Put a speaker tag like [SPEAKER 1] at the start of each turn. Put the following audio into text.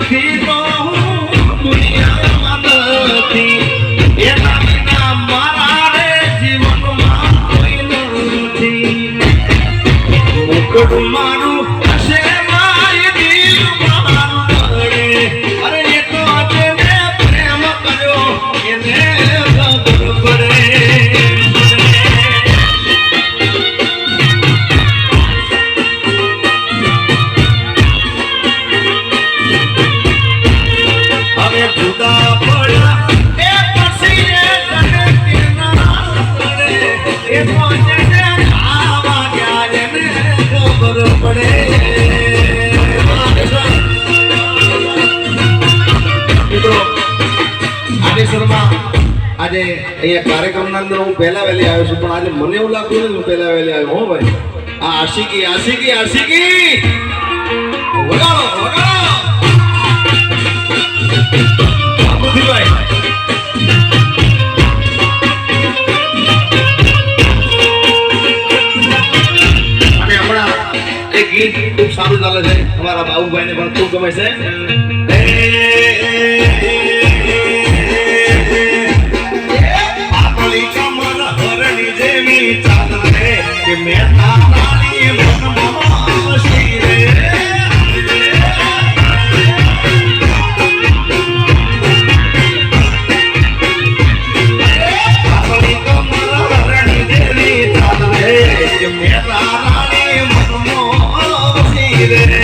[SPEAKER 1] people આજે અહીંયા કાર્યક્રમના અંદર હું પહેલા વહેલી આવ્યો છું, પણ આજે મને એવું લાગતું નથી હું પહેલા આવ્યો હો ભાઈ? આ આશિકી આશિકી આશિકી! વગાડો વગાડો! એ ગીત ખૂબ સારું ચાલે છે. અમારા બાબુભાઈને પણ ખૂબ ગમે છે. આપણી કમર હરણી જેવી ચાલે કે Baby